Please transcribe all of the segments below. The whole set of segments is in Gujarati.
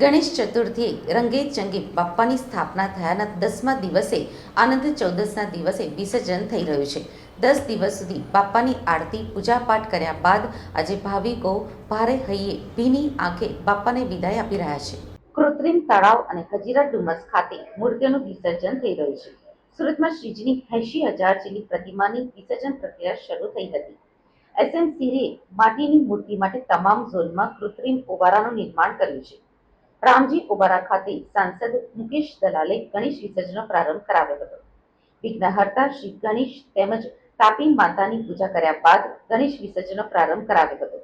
ગણેશ ચતુર્થીએ રંગે ચંગે બાપ્પાની સ્થાપના થયાના દસમા દિવસે, આનંદ ચૌદસના દિવસે વિસર્જન થઈ રહ્યું છે. દસ દિવસ સુધી બાપ્પાની આરતી પૂજાપાઠ કર્યા બાદ આજે ભાવિકો ભારે હૈયે ભીની આંખે બાપ્પાને વિદાય આપી રહ્યા છે. કૃત્રિમ તળાવ અને હજીરા ડુમસ ખાતે મૂર્તિઓનું વિસર્જન થઈ રહ્યું છે. સુરતમાં શ્રીજીની એંશી હજાર જેટલી પ્રતિમાની વિસર્જન પ્રક્રિયા શરૂ થઈ હતી. એસએમસીએ માટીની મૂર્તિ માટે તમામ ઝોનમાં કૃત્રિમ ઓવારાનું નિર્માણ કર્યું છે. રામજી ઓબારા ખાતે સાંસદ મુકેશ દલાલે ગણેશ વિસર્જનનો પ્રારંભ કરાવ્યો હતો. વિઘ્નહર્તા શ્રી ગણેશ તેમજ તાપી માતાની પૂજા કર્યા બાદ ગણેશ વિસર્જનનો પ્રારંભ કરાવ્યો હતો.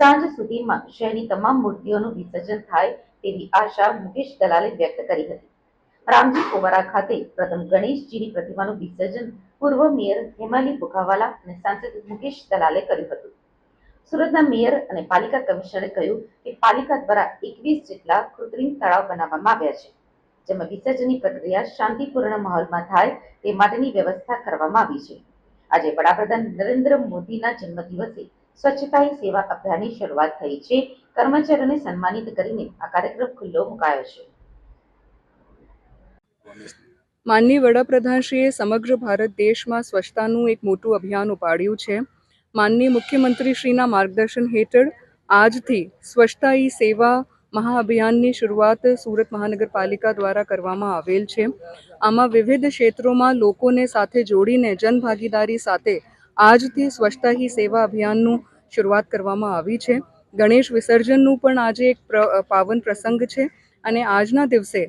સાંજ સુધીમાં શહેરની તમામ મૂર્તિઓનું વિસર્જન થાય તેવી આશા મુકેશ દલાલે વ્યક્ત કરી હતી. રામજી ઓબારા ખાતે પ્રથમ ગણેશજીની પ્રતિમાનું વિસર્જન પૂર્વ મેયર હેમાલી બુખાવાલા અને સાંસદ મુકેશ દલાલે કર્યું હતું. સુરતના મેયર અને પાલિકા કમિશનરે કહ્યું કે પાલિકા દ્વારા એકવીસ જેટલા કૃત્રિમ તળાવ બનાવવામાં આવ્યા છે, જેમાં વિસર્જનની પ્રક્રિયા શાંતિપૂર્ણ માહોલમાં થાય તે માટેની વ્યવસ્થા કરવામાં આવી છે. આજે વડાપ્રધાન નરેન્દ્ર મોદીના જન્મદિવસે સ્વચ્છતા હી સેવા અભિયાનની શરૂઆત થઈ છે. કર્મચારીઓને સન્માનિત કરીને આ કાર્યક્રમ ખુલ્લો મુકાયો છે. માનનીય વડાપ્રધાનશ્રીએ સમગ્ર ભારત દેશમાં સ્વચ્છતાનું એક મોટું અભિયાન ઉપાડ્યું છે. માનનીય મુખ્યમંત્રીશ્રીના માર્ગદર્શન હેઠળ આજથી સ્વચ્છતા ઈ સેવા મહાઅભિયાનની શરૂઆત સુરત મહાનગરપાલિકા દ્વારા કરવામાં આવેલ છે. આમાં વિવિધ ક્ષેત્રોમાં લોકોને સાથે જોડીને જનભાગીદારી સાથે આજથી સ્વચ્છતા હી સેવા અભિયાનનું શરૂઆત કરવામાં આવી છે. ગણેશ વિસર્જનનું પણ આજે એક પાવન પ્રસંગ છે અને આજના દિવસે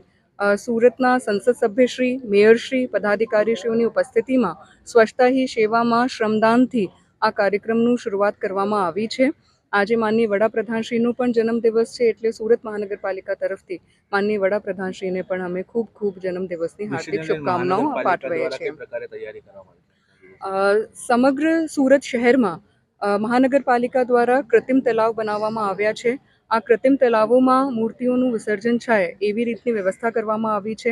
સુરતના સંસદ સભ્યશ્રી, મેયરશ્રી, પદાધિકારીશ્રીઓની ઉપસ્થિતિમાં સ્વચ્છતા હી સેવામાં શ્રમદાનથી આ કાર્યક્રમનું શરૂઆત કરવામાં આવી છે. આજે માનનીય વડાપ્રધાનશ્રીનો પણ જન્મદિવસ છે એટલે સુરત મહાનગરપાલિકા તરફથી માનનીય વડાપ્રધાનશ્રીને પણ અમે ખૂબ ખૂબ જન્મદિવસની હાર્દિક શુભકામનાઓ પાઠવીએ છીએ. સમગ્ર સુરત શહેરમાં મહાનગરપાલિકા દ્વારા કૃત્રિમ તલાવ બનાવવામાં આવ્યા છે. આ કૃત્રિમ તલાવોમાં મૂર્તિઓનું વિસર્જન થાય એવી રીતની વ્યવસ્થા કરવામાં આવી છે.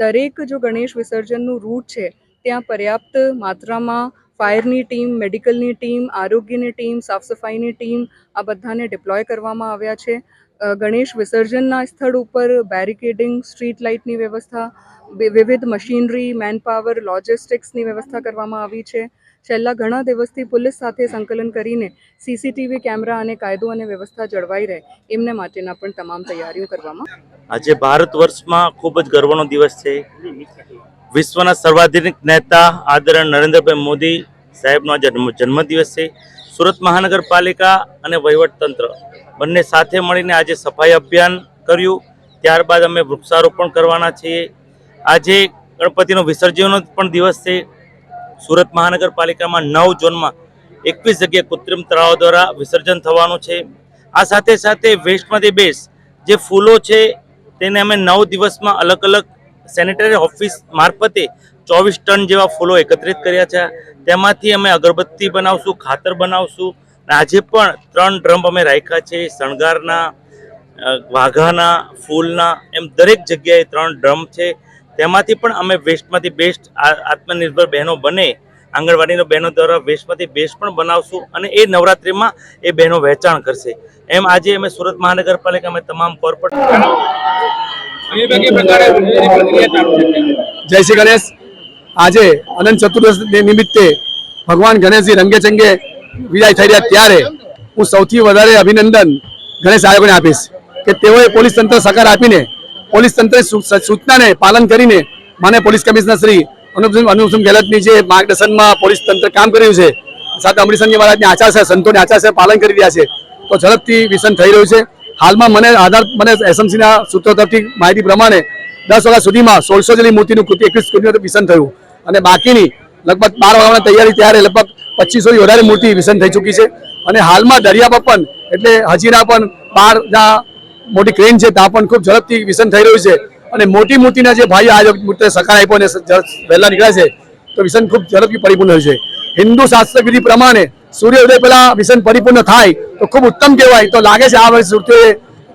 દરેક જો ગણેશ વિસર્જનનું રૂટ છે ત્યાં પર્યાપ્ત માત્રામાં ફાયરની ટીમ, મેડિકલની ટીમ, આરોગ્યની ટીમ સાફ સફાઈની ટીમ આ બધાને ડિપ્લોય કરવામાં આવ્યા છે. ગણેશ વિસર્જનના સ્થળ ઉપર બેરિકેડિંગ, સ્ટ્રીટ લાઇટની વ્યવસ્થા વિવિધ મશીનરી, મેનપાવર, લોજિસ્ટિક્સની વ્યવસ્થા કરવામાં આવી છે. છેલ્લા ઘણા દિવસથી પોલીસ સાથે સંકલન કરીને સીસીટીવી કેમેરા અને કાયદો અને વ્યવસ્થા જળવાઈ રહે એમને માટેના પણ તમામ તૈયારીઓ કરવામાં આજે ભારત વર્ષમાં ખૂબ જ ગર્વનો દિવસ છે. વિશ્વના સર્વાધિક નેતા આદરણીય નરેન્દ્રભાઈ મોદી સાહેબનો આજે જન્મ જન્મદિવસ છે. સુરત મહાનગરપાલિકા અને વહીવટતંત્ર બંને સાથે મળીને આજે સફાઈ અભિયાન કર્યું. ત્યારબાદ અમે વૃક્ષારોપણ કરવાના છીએ. આજે ગણપતિનો વિસર્જનનો પણ દિવસ છે. સુરત મહાનગરપાલિકામાં નવ ઝોનમાં એકવીસ જગ્યાએ કૃત્રિમ તળાવ દ્વારા વિસર્જન થવાનું છે. આ સાથે સાથે વેસ્ટમાંથી બેસ્ટ જે ફૂલો છે, તેને અમે નવ દિવસમાં અલગ અલગ સેનેટરી ઓફિસ મારફતે ચોવીસ ટન જેવા ફૂલો એકત્રિત કર્યા છે. તેમાંથી અમે અગરબત્તી બનાવશું, ખાતર બનાવશું આજે પણ ત્રણ ડ્રમ અમે રાખ્યા છે. શણગારના વાઘાના, ફૂલના, એમ દરેક જગ્યાએ ત્રણ ડ્રમ છે. તેમાંથી પણ અમે વેસ્ટમાંથી બેસ્ટ આત્મનિર્ભર બહેનો બને, આંગણવાડીનો બહેનો દ્વારા વેસ્ટમાંથી બેસ્ટ પણ બનાવશું અને એ નવરાત્રિમાં એ બહેનો વહેંચાણ કરશે. એમ આજે અમે સુરત મહાનગરપાલિકા અમે તમામ કોર્પોરેટ જય શ્રી ગણેશ. આજે અનંત ચતુર્દશી નિમિત્તે ભગવાન ગણેશજી રંગે ચંગે વિદાય થઈ રહ્યા ત્યારે હું સૌથી વધારે અભિનંદન ગણેશ આયોગને આપીશ કે તેઓએ પોલીસ તંત્ર સહકાર આપીને, પોલીસ તંત્ર સૂચનાને પાલન કરીને મને પોલીસ કમિશનર શ્રી અનુપસિંહ અનુપસિંહ ગેહલોતની જે માર્ગદર્શનમાં પોલીસ તંત્ર કામ કર્યું છે, સાથે અમરીશનજી મહારાજની આચાર છે, સંતોની આચાર છે, પાલન કરી રહ્યા છે, તો ઝડપથી વિસન થઈ રહ્યું છે. હાલમાં મને આધાર, મને એસએમસીના સૂત્રો તરફથી માહિતી પ્રમાણે દસ વાગ્યા સુધીમાં સોળસો જેટલી મૂર્તિનું કૃતિ, એકવીસ કૃતિનું વિસન થયું. અને બાકીની લગભગ બાર વાગ્યાની તૈયારી ત્યારે લગભગ પચીસોથી વધારે મૂર્તિ વિસન થઈ ચૂકી છે. અને હાલમાં દરિયા પણ, એટલે હજીરા પણ બાર જ્યાં મોટી ક્રેન છે, ત્યાં પણ ખૂબ ઝડપથી વિસન થઈ રહ્યું છે. અને મોટી મૂર્તિના જે ભાઈઓ આ મૂર્તિ સકાર આપ્યો અને વહેલા નીકળ્યા છે, તો વિસન ખૂબ ઝડપથી પરિપૂર્ણ છે. હિન્દુ શાસ્ત્ર વિધિ પ્રમાણે સૂર્યોદય પહેલા મિશન પરિપૂર્ણ થાય તો ખૂબ ઉત્તમ કહેવાય. તો લાગે છે આ વર્ષે સુરતીઓએ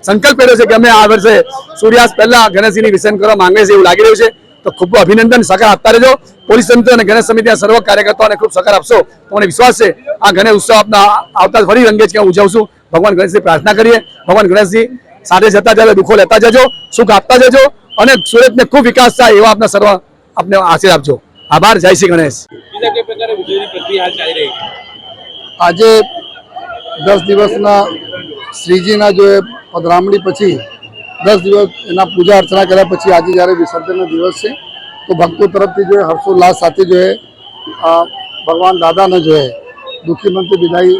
સંકલ્પ કર્યો છે કે અમે આ વર્ષે સૂર્યાસ્ત પહેલા ગણેશજીની વિસર્જન કરવા માંગે છે એવું લાગી રહ્યું છે. તો ખૂબ અભિનંદન, સહકાર આપતા રહેજો. પોલીસ તંત્ર અને ગણેશ સમિતિના સર્વ કાર્યકર્તાઓને ખૂબ સહકાર આપશો. તો મને વિશ્વાસ છે, આ ગણેશ ઉત્સવ આપના આવતા ફરી રંગે જ ઉજવશું. ભગવાન ગણેશજી પ્રાર્થના કરીએ. ભગવાન ગણેશજી સાથે જતા જતા દુઃખો લેતા જજો, સુખ આપતા જજો અને સુરતને ખૂબ વિકાસ થાય એવા આપના સર્વ આપને આશીર્વાદ આપજો. આભાર. જય શ્રી ગણેશ. આજે દસ દિવસના શ્રીજીના જો એ પધરામણી પછી દસ દિવસ એના પૂજા અર્ચના કર્યા પછી આજે જ્યારે વિસર્જનનો દિવસ છે, તો ભક્તો તરફથી જો હર્ષોલ્લાસ સાથે જો ભગવાન દાદાને જો દુઃખી મનથી વિદાય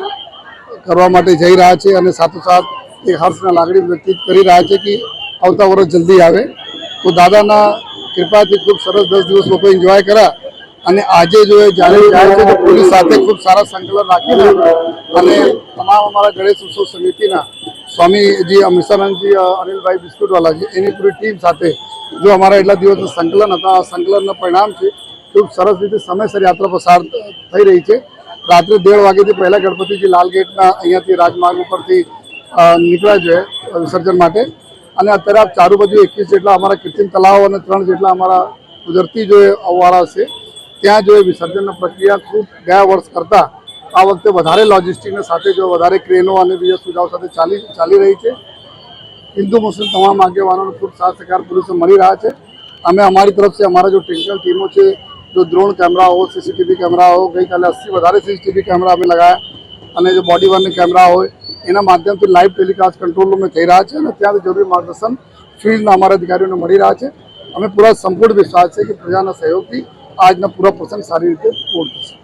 કરવા માટે જઈ રહ્યા છે અને સાથોસાથ એ હર્ષના લાગણી વ્યક્તિત કરી રહ્યા છે કે આવતા વર્ષ જલ્દી આવે. તો દાદાના કૃપાથી ખૂબ સરસ દસ દિવસ લોકો એન્જોય કર્યા. અને આજે જો એ જ્યારે જાય છે તો પોલીસ સાથે ખૂબ સારા સંકલન રાખીને અને તમામ અમારા ગણેશ ઉત્સવ સમિતિના સ્વામીજી અમિશાનંદજી અનિલભાઈ બિસ્કુટવાલાજી એની પૂરી ટીમ સાથે જો અમારા એટલા દિવસનું સંકલન હતા, આ સંકલનનું પરિણામ છે, ખૂબ સરસ રીતે સમયસર યાત્રા પસાર થઈ રહી છે. રાત્રે દેઢ વાગ્યાથી પહેલાં ગણપતિજી લાલ ગેટના અહીંયાથી રાજમાર્ગ ઉપરથી નીકળ્યા છે વિસર્જન માટે. અને અત્યારે આ ચારુ બાજુ એકવીસ જેટલા અમારા કૃત્રિમ તલાવ અને ત્રણ જેટલા અમારા કુદરતી જો અવારા છે ત્યાં જો એ વિસર્જનની પ્રક્રિયા ખૂબ ગયા વર્ષ કરતાં આ વખતે વધારે લોજિસ્ટિકને સાથે જો વધારે ક્રેનો અને બીજા સુવિધાઓ સાથે ચાલી ચાલી રહી છે. હિન્દુ, મુસ્લિમ તમામ આગેવાનોને ખૂબ સાથ સહકાર પોલીસે મળી રહ્યા છે. અમે અમારી તરફથી અમારા જો ટેકનિકલ ટીમો છે, જો ડ્રોન કેમેરાઓ, સીસીટીવી કેમેરા હો ગઈકાલે અસી વધારે સીસીટીવી કેમેરા અમે લગાયા અને જો બોડી વનની કેમેરા હોય, એના માધ્યમથી લાઈવ ટેલિકાસ્ટ કંટ્રોલ રૂમે થઈ રહ્યા છે અને ત્યાંથી જરૂરી માર્ગદર્શન ફિલ્ડના અમારા અધિકારીઓને મળી રહ્યા છે. અમે પૂરા સંપૂર્ણ વિશ્વાસ છે કે પ્રજાના સહયોગથી આજના પૂરા પ્રસંગ સારી રીતે પૂર્ણ થશે.